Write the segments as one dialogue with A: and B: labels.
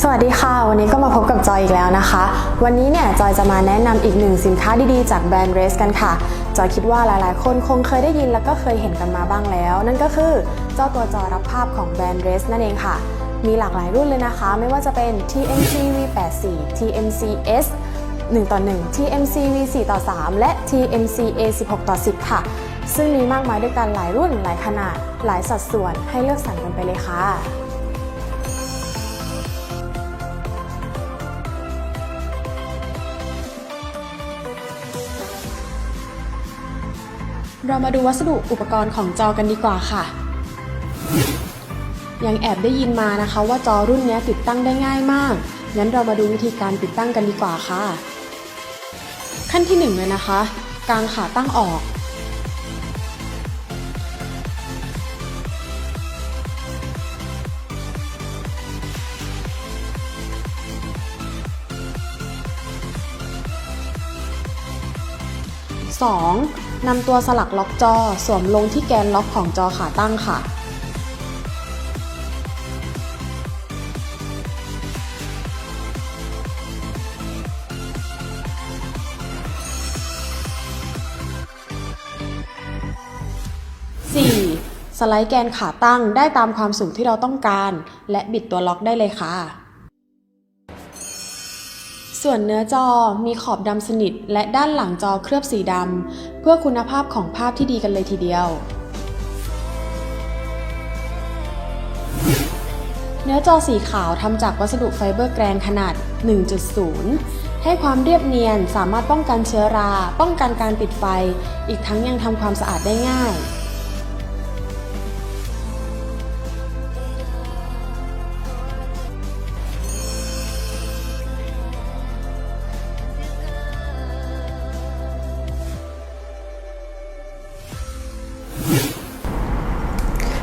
A: สวัสดีค่ะ วันนี้ก็มาพบกับจอยอีกแล้วนะคะ วันนี้เนี่ยจอยจะมาแนะนำอีกหนึ่งสินค้าดีๆ จากแบรนด์เรสกันค่ะ จอยคิดว่าหลายๆ คนคงเคยได้ยินแล้วก็เคยเห็นกันมาบ้างแล้ว นั่นก็คือเจ้าตัวจอรับภาพของแบรนด์เรสนั่นเองค่ะ มีหลากหลายรุ่นเลยนะคะ ไม่ว่าจะเป็น TMC V84 TMC S 1ต่อ1 TMC V4 ต่อ3และ TMC A16 ต่อ10 ค่ะ ซึ่งมีมากมายด้วยกันหลายรุ่นหลายขนาด หลายสัดส่วนให้เลือกสรรกันไปเลยค่ะ เรามาดูวัสดุอุปกรณ์ของจอกันดีกว่าค่ะ ยังแอบได้ยินมานะคะ ว่าจอรุ่นนี้ติดตั้งได้ง่ายมาก งั้นเรามาดูวิธีการติดตั้งกันดีกว่าค่ะ ขั้นที่หนึ่งเลยนะคะ กางขาตั้งออก 2. นำตัวสลักล็อกจอสวมลงที่แกนล็อกของจอขาตั้งค่ะ 4. สไลด์แกนขาตั้งได้ตามความสูงที่เราต้องการ และบิดตัวล็อกได้เลยค่ะ ส่วนเนื้อจอมีขอบดำสนิท และด้านหลังจอเคลือบสีดำเพื่อคุณภาพของภาพที่ดีกันเลยทีเดียว เนื้อจอสีขาวทำจากวัสดุไฟเบอร์แกรนขนาด 1.0 ให้ความเรียบเนียนสามารถป้องกันเชื้อรา ป้องกันการติดไฟ อีกทั้งยังทำความสะอาดได้ง่าย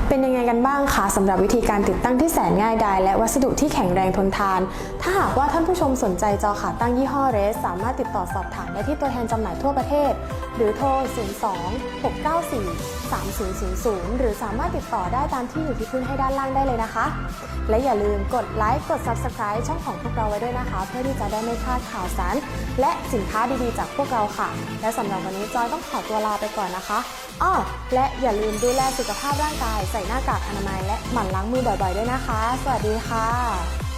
A: เป็นยังไงกันบ้างคะสำหรับวิธีการติดตั้งที่แสนง่ายดายและวัสดุที่แข็งแรงทนทาน ถ้าหากว่าท่านผู้ชมสนใจจอขาตั้งยี่ห้อเรส สามารถติดต่อสอบถามได้ที่ตัวแทนจำหน่ายทั่วประเทศ หรือโทร 02 694 3000 หรือสามารถติดต่อได้ตามที่อยู่ที่ขึ้นให้ด้านล่างได้เลยนะคะ และอย่าลืมกดไลค์กด Subscribe ช่องของพวกเราไว้ด้วยนะคะ เพื่อที่จะได้ไม่พลาดข่าวสารและสินค้าดีๆ จากพวกเราค่ะ และสำหรับวันนี้จอยต้องขอตัวลาไปก่อนนะคะ อ้อและอย่าลืมดูแลสุขภาพร่างกาย ใส่หน้ากากอนามัยและหมั่นล้างมือบ่อยๆด้วยนะคะ สวัสดีค่ะ